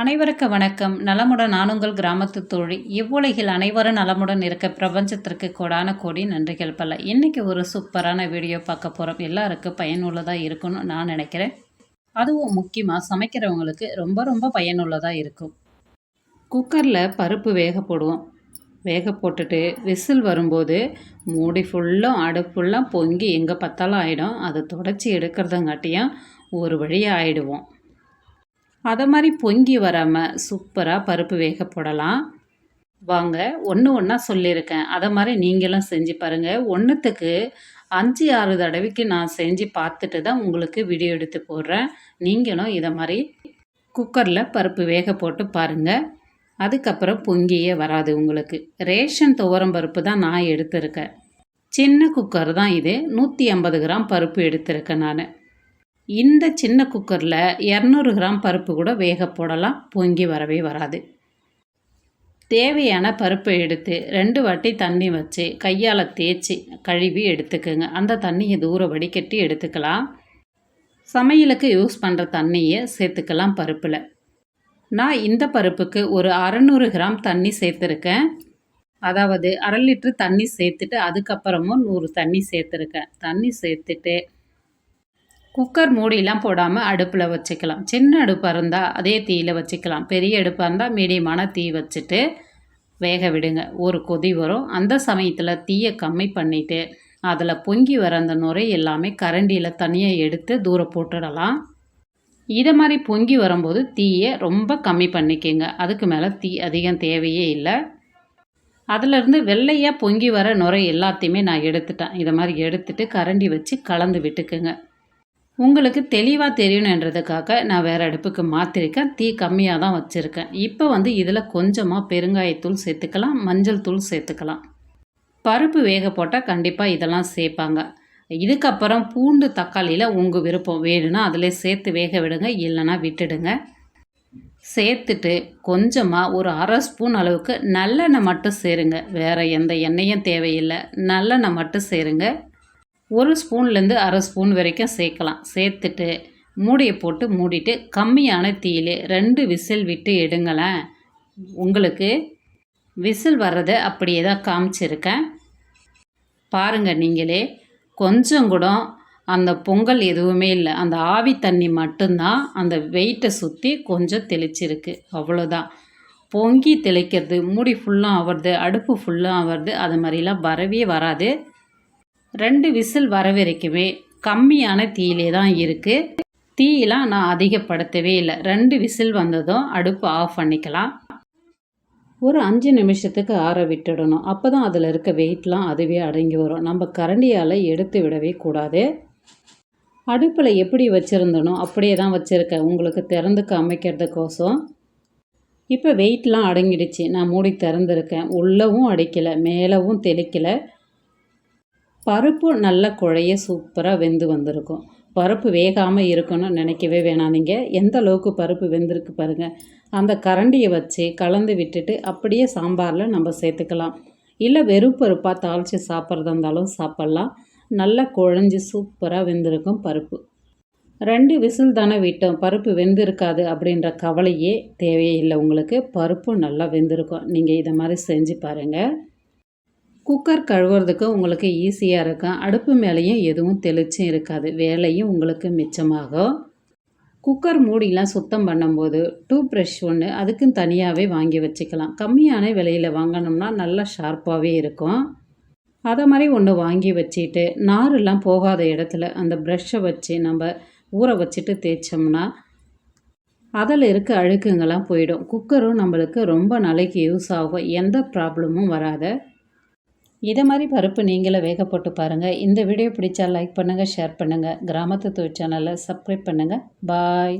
அனைவருக்கு வணக்கம். நலமுடன் நானுங்கள் கிராமத்து தோழி. இவ்வுலகில் அனைவரும் நலமுடன் இருக்க பிரபஞ்சத்திற்கு கோடான கோடி நன்றிகள் பல. இன்றைக்கி ஒரு சூப்பரான வீடியோ பார்க்க போகிறோம் எல்லாருக்கும் பயனுள்ளதாக இருக்கும்னு நான் நினைக்கிறேன். அதுவும் முக்கியமாக சமைக்கிறவங்களுக்கு ரொம்ப ரொம்ப பயனுள்ளதாக இருக்கும். குக்கரில் பருப்பு வேக போடுவோம். வேக போட்டுட்டு விசில் வரும்போது மூடி ஃபுல்லும் அடுப்புலாம் பொங்கி எங்கே பார்த்தாலும் ஆகிடும் அதை தொடச்சி எடுக்கிறதங்காட்டியும் ஒரு வழியாக ஆகிடுவோம் அதை மாதிரி பொங்கி வராமல் சூப்பராக பருப்பு வேக போடலாம். வாங்க ஒன்று ஒன்றா சொல்லியிருக்கேன். அதை மாதிரி நீங்களும் செஞ்சு பாருங்கள் ஒன்றுத்துக்கு அஞ்சு ஆறு தடவைக்கு நான் செஞ்சு பார்த்துட்டு தான் உங்களுக்கு வீடியோ எடுத்து போடுறேன். நீங்களும் இதை மாதிரி குக்கரில் பருப்பு வேக போட்டு பாருங்கள் அதுக்கப்புறம் பொங்கியே வராது உங்களுக்கு. ரேஷன் துவரம் பருப்பு தான் நான் எடுத்திருக்கேன். சின்ன குக்கர் தான் இது. நூற்றி ஐம்பது கிராம் பருப்பு எடுத்திருக்கேன் நான். இந்த சின்ன குக்கரில் இரநூறு கிராம் பருப்பு கூட வேக போடலாம். பொங்கி வரவே வராது. தேவையான பருப்பை எடுத்து ரெண்டு வாட்டி தண்ணி வச்சு கையால் தேய்ச்சி கழுவி எடுத்துக்கோங்க. அந்த தண்ணியை தூர வடிகட்டி எடுத்துக்கலாம். சமையலுக்கு யூஸ் பண்ணுற தண்ணியை சேர்த்துக்கலாம் பருப்பில். நான் இந்த பருப்புக்கு ஒரு அறநூறு கிராம் தண்ணி சேர்த்துருக்கேன். அதாவது அரை லிட்ரு தண்ணி சேர்த்துட்டு அதுக்கப்புறமும் நூறு தண்ணி சேர்த்துருக்கேன். தண்ணி சேர்த்துட்டு குக்கர் மூடிலாம் போடாமல் அடுப்பில் வச்சுக்கலாம். சின்ன அடுப்பாக இருந்தால் அதே தீயில் வச்சுக்கலாம். பெரிய அடுப்பாக இருந்தால் மீடியமான தீ வச்சுட்டு வேக விடுங்க. ஒரு கொதி வரும். அந்த சமயத்தில் தீயை கம்மி பண்ணிவிட்டு அதில் பொங்கி வர அந்த நுரை எல்லாமே கரண்டியில் தனியாக எடுத்து தூரம் போட்டுடலாம். இதை மாதிரி பொங்கி வரும்போது தீயை ரொம்ப கம்மி பண்ணிக்கோங்க. அதுக்கு மேலே தீ அதிகம் தேவையே இல்லை. அதிலிருந்து வெள்ளையாக பொங்கி வர நுரை எல்லாத்தையுமே நான் எடுத்துட்டேன். இதை மாதிரி எடுத்துட்டு கரண்டி வச்சு கலந்து விட்டுக்குங்க. உங்களுக்கு தெளிவாக தெரியணுன்றதுக்காக நான் வேறு அடுப்புக்கு மாற்றிருக்கேன் தீ கம்மியாக தான் வச்சுருக்கேன். இப்போ வந்து இதில் கொஞ்சமாக பெருங்காயத்தூள் சேர்த்துக்கலாம் மஞ்சள் தூள் சேர்த்துக்கலாம். பருப்பு வேக போட்டால் கண்டிப்பாக இதெல்லாம் சேர்ப்பாங்க. இதுக்கப்புறம் பூண்டு தக்காளியில் உங்கள் விருப்பம். வேணும்னா அதில் சேர்த்து வேக விடுங்க இல்லைனா விட்டுடுங்க. சேர்த்துட்டு கொஞ்சமாக ஒரு அரை ஸ்பூன் அளவுக்கு நல்லெண்ணெய் மட்டும் சேருங்க. வேறு எந்த எண்ணெயும் தேவையில்லை. நல்லெண்ணெய் மட்டும் சேருங்க. ஒரு ஸ்பூன்லேருந்து அரை ஸ்பூன் வரைக்கும் சேர்க்கலாம். சேர்த்துட்டு மூடியை போட்டு மூடிட்டு கம்மியான தீயில் ரெண்டு விசில் விட்டு எடுங்களேன். உங்களுக்கு விசில் வர்றதை அப்படியே தான் காமிச்சிருக்கேன். பாருங்கள் நீங்களே கொஞ்சம் கூட அந்த பொங்கல் எதுவுமே இல்லை. அந்த ஆவி தண்ணி மட்டும்தான் அந்த வெயிட்டை சுற்றி கொஞ்சம் தெளிச்சிருக்கு. அவ்வளோதான். பொங்கி தெளிக்கிறது மூடி ஃபுல்லாக ஆகிறது அடுப்பு ஃபுல்லாக ஆகிறது அது மாதிரிலாம் வரவே வராது. ரெண்டு விசில் வர வரைக்குமே கம்மியான தீயிலே தான் இருக்குது தீயெலாம் நான் அதிகப்படுத்தவே இல்லை. ரெண்டு விசில் வந்ததும் அடுப்பு ஆஃப் பண்ணிக்கலாம். ஒரு அஞ்சு நிமிஷத்துக்கு ஆற விட்டுடணும். அப்போ தான் அதில் இருக்க வெயிட்லாம் அதுவே அடங்கி வரும். நம்ம கரண்டியால் எடுத்து விடவே கூடாது. அடுப்பில் எப்படி வச்சுருந்தனோ அப்படியே தான் வச்சுருக்கேன். உங்களுக்கு திறந்து காமிக்கிறதுக்கோசம் இப்போ வெயிட்லாம் அடங்கிடுச்சு. நான் மூடி திறந்துருக்கேன். உள்ளவும் அடிக்கலை. மேலவும் தெளிக்கலை. பருப்பு நல்ல குழைய சூப்பராக வெந்து வந்திருக்கும். பருப்பு வேகாமல் இருக்கணும்னு நினைக்கவே வேணாம் நீங்கள் எந்த அளவுக்கு பருப்பு வெந்திருக்கு பாருங்கள் அந்த கரண்டியை வச்சு கலந்து விட்டுட்டு அப்படியே சாம்பாரில் நம்ம சேர்த்துக்கலாம். இல்லை வெறும் பருப்பாக தாளித்து சாப்பிட்றதா இருந்தாலும் சாப்பிட்லாம். நல்லா குழஞ்சி சூப்பராக வெந்திருக்கும் பருப்பு. ரெண்டு விசில் தானே விட்டோம். பருப்பு வெந்திருக்காது அப்படின்ற கவலையே தேவையே இல்லை உங்களுக்கு. பருப்பு நல்லா வெந்திருக்கும். நீங்கள் இதை மாதிரி செஞ்சு பாருங்கள் குக்கர் கழுவுறதுக்கு உங்களுக்கு ஈஸியாக இருக்கும். அடுப்பு மேலேயும் எதுவும் தெளிச்சும் இருக்காது. வேலையும் உங்களுக்கு மிச்சமாகும். குக்கர் மூடிலாம் சுத்தம் பண்ணும்போது டூ ப்ரெஷ் ஒன்று அதுக்கும் தனியாகவே வாங்கி வச்சுக்கலாம். கம்மியான விலையில் வாங்கினோம்னா நல்லா ஷார்ப்பாகவே இருக்கும். அதை மாதிரி ஒன்று வாங்கி வச்சுட்டு நாரெல்லாம் போகாத இடத்துல அந்த ப்ரெஷ்ஷை வச்சு நம்ம ஊற வச்சுட்டு தேய்ச்சோம்னா அதில் இருக்க அழுக்குங்கெல்லாம் போயிடும். குக்கரும் நம்மளுக்கு ரொம்ப நாளைக்கு யூஸ் ஆகும். எந்த ப்ராப்ளமும் வராத. இதை மாதிரி பருப்பு நீங்களே வேக போட்டு பாருங்கள் இந்த வீடியோ பிடிச்சா லைக் பண்ணுங்கள் ஷேர் பண்ணுங்கள் கிராமத்து தொழிற்சானலை சப்ஸ்கிரைப் பண்ணுங்கள் பாய்